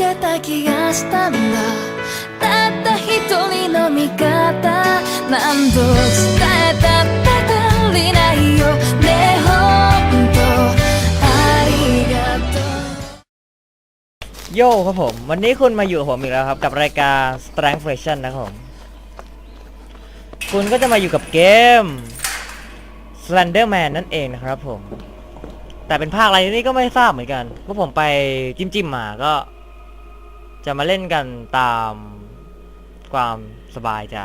けた気がしたんだたった一人の味方何度伝えたって足りないよねえほんとありがとう โย่ครับผม วันนี้คุณมาอยู่กับผมอีกแล้วครับ กับรายการ Strength Fashion นะครับผม คุณก็จะมาอยู่กับเกม Slenderman นั่นเองนะครับผม แต่เป็นภาคอะไรนี่ก็ไม่ทราบเหมือนกันเพราะผมไปจิ้มจิ้มๆมาก็ จะมาเล่นกันตามความสบายใจ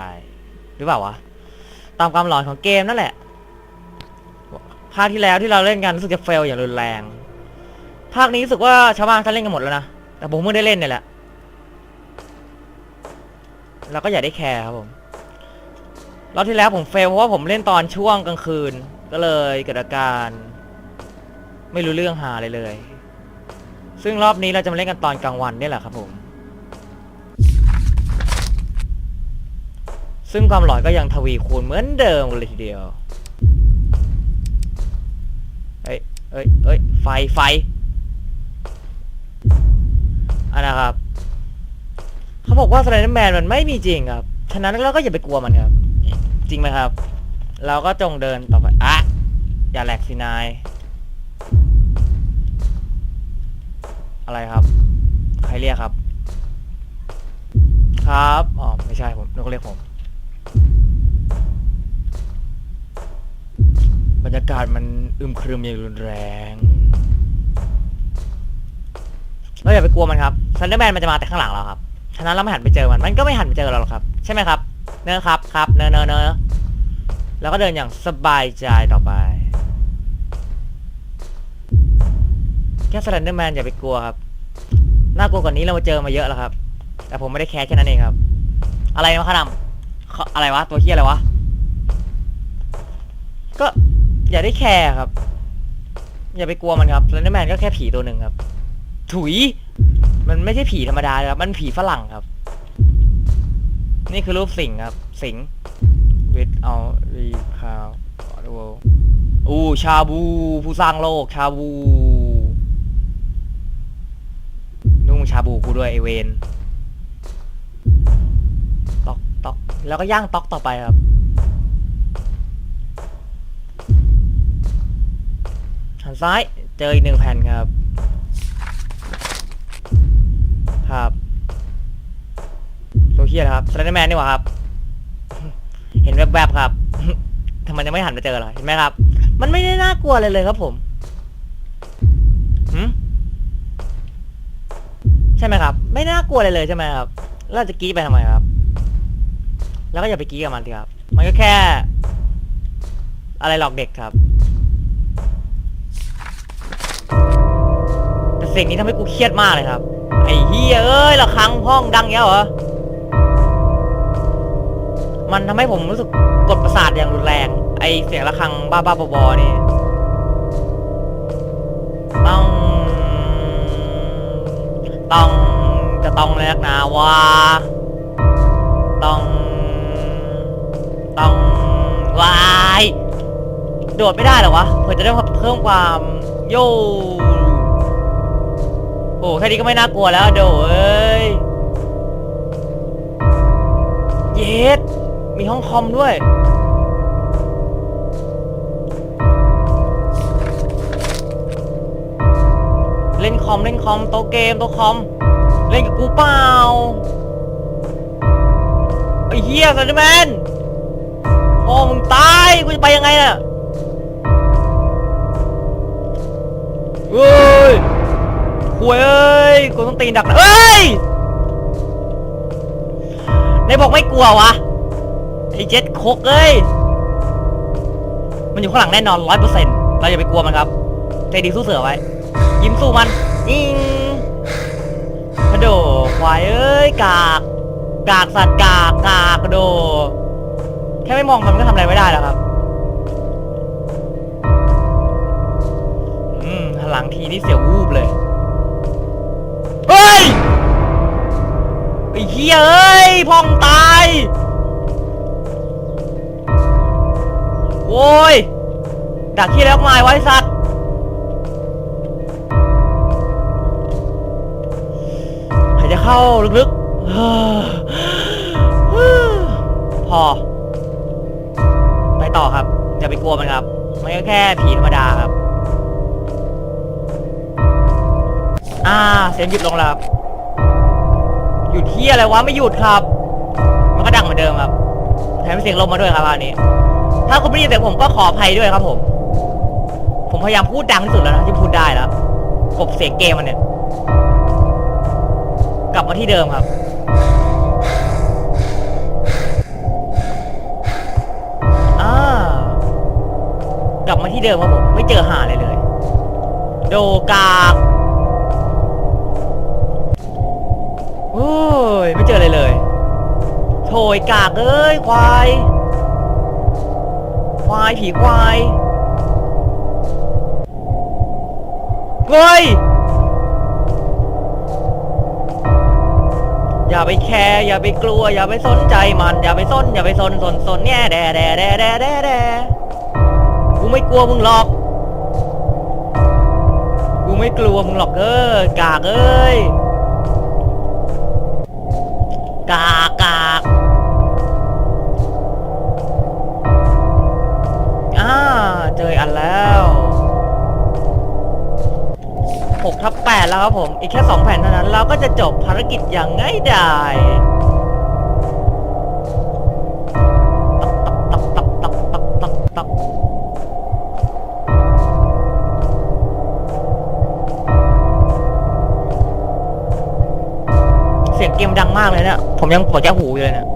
หรือเปล่าวะ ตามความหลอนของเกมนั่นแหละภาคที่แล้วที่เราเล่นกันรู้สึกจะเฟลอย่างรุนแรง ภาคนี้รู้สึกว่าชาวบ้านเขาเล่นกันหมดแล้วนะ แต่ผมเพิ่งได้เล่นเนี่ยแหละ แล้วก็อย่าได้แคร์ครับผม รอบที่แล้วผมเฟลเพราะว่าผมเล่นตอนช่วงกลางคืน ก็เลยเกิดอาการ ไม่รู้เรื่องหาเลยเลย ซึ่งรอบนี้เราจะมาเล่นกันตอนกลางวันนี่แหละครับผม ซึ่งความหลอนก็ยังทวีคูณเหมือนเดิมเลยทีเดียว เอ้ยเอ้ยเอ้ยไฟ ไฟ อันนะครับ เขาบอกว่าสไลเดอร์แมนมันไม่มีจริงครับ ฉะนั้นเราก็อย่าไปกลัวมันครับ จริงไหมครับ เราก็จงเดินต่อไป อะ อย่าแหลกสินาย อะไรครับ ใครเรียกครับ ครับ อ๋อ ไม่ใช่ผมนึกว่าเรียกผม บรรยากาศมันอึมครึมอย่างรุนแรงเราอย่าไปกลัวมันครับซันเดอร์แมนมันจะมาแต่ข้างหลังเราครับฉะนั้นเราไม่หันไปเจอมันมันก็ไม่หันไปเจอเราหรอกครับ ใช่ไหมครับ เนอะครับครับเนอะเนอะเนอะแล้วก็เดินอย่างสบายใจต่อไปแค่ซันเดอร์แมนอย่าไปกลัวครับ น่ากลัวกว่านี้เรามาเจอมาเยอะแล้วครับ แต่ผมไม่ได้แคร์แค่นั้นเองครับ อะไรวะขนำอะไรวะ ตัวเฮียอะไรวะ ก็ อย่าได้แคร์ครับ อย่าไปกลัวมันครับซันเดอร์แมนก็แค่ผีตัวหนึ่งครับ ถุย มันไม่ใช่ผีธรรมดาครับ มันผีฝรั่งครับ นี่คือรูปสิงครับ สิง with all the cow of the world อู้ชาบู ผู้สร้างโลก ชาบู นุ่งชาบูกูด้วยไอเวนตอกตอกแล้วก็ย่างตอกต่อไปครับ หันซ้ายเจออีกหนึ่งแผ่นครับ ครับ ตัวเฮียครับสไลเดอร์แมนนี่หว่าครับ เห็นแวบๆครับทำไมยังไม่หันไปเจอเลยเห็นไหมครับ มันไม่ได้น่ากลัวเลยเลยครับผมใช่ไหมครับ ไม่น่ากลัวเลยเลยใช่ไหมครับเราจะกี้ไปทำไมครับ แล้วก็อย่าไปกี้กับมันสิครับ มันก็แค่ อะไรหลอกเด็กครับ สิ่งนี้ทำให้กูเครียดมากเลยครับ ไอ้เฮียเอ้ยระฆังห้องดังเงี้ยเหรอ มันทำให้ผมรู้สึกกดประสาทอย่างรุนแรง ไอเสียงระฆังบ้าบ้าๆบอๆนี่ต้องต้องจะต้องเลยกนาว่าต้องต้องวาย โดดไม่ได้หรอวะเพื่อจะได้เพิ่มความโย โอ้แค่นี้ก็ไม่น่ากลัวแล้วโดเอ้ยเย็ดมีห้องคอมด้วยเล่นคอมเล่นคอมโต๊ะเกมโต๊ะคอม เล่นกับกูเปล่าไอ้เหี้ยซันเดอร์แมนโอ้มึงตายกูจะไปยังไงน่ะ หวยเอ้ยกูต้องตีนดักเอ้ยในบอกไม่กลัววะไอ้เจ็ดโคกเอ้ยมันอยู่ข้างหลังแน่นอนร้อยเปอร์เซ็นต์เราอย่าไปกลัวมันครับใจดีสู้เสือไว้ ยิ้มสู้มันยิงกระโดดควายเอ้ยกากกากสัตว์กากกากกระโดดแค่ไม่มองมันก็ทำอะไรไม่ได้แล้วครับอืมหลังทีนี่เสียววูบเลย ยไอ้เหี้ยเอ้ยพองตายโว้ย ดักที่แล้วมาไว้สัตว์หายใจเข้าลึกๆ พอ ไปต่อครับ อย่าไปกลัวมันครับ มันก็แค่ผีธรรมดาครับ อ่าเสียงหยุดลงแล้วครับหยุดที่อะไรวะไม่หยุดครับ มันก็ดังเหมือนเดิมครับแถมเสียงลมมาด้วยครับอันนี้ ถ้าคุณไม่ได้ยินเสียงผมก็ขออภัยด้วยครับผม ผมพยายามพูดดังที่สุดแล้วนะที่พูดได้แล้วกบเสียงเกมมันเนี่ย กลับมาที่เดิมครับอ่ากลับมาที่เดิมครับผมไม่เจอหาเลยเลย โดกา กโอ้ยไม่เจอเลยเลยโถยกากเอ้ยควาย ควายผีควายเฮ้ยอย่าไปแคร์อย่าไปกลัว อย่าไปสนใจมันอย่าไปสนอย่าไปสนสนสนแง่แดแดแดแดแดแดกูไม่กลัวมึงหรอก กูไม่กลัวมึงหรอกเออกากเอ้ย กากากอ่าเจออันแล้ว6ทับ8แล้วครับผม อีกแค่ 2 แผ่นเท่านั้น เราก็จะจบภารกิจอย่างง่ายดาย เกมดังมากเลยเนี่ยผมยังปวดแก้หูอยู่เลยเนี่ย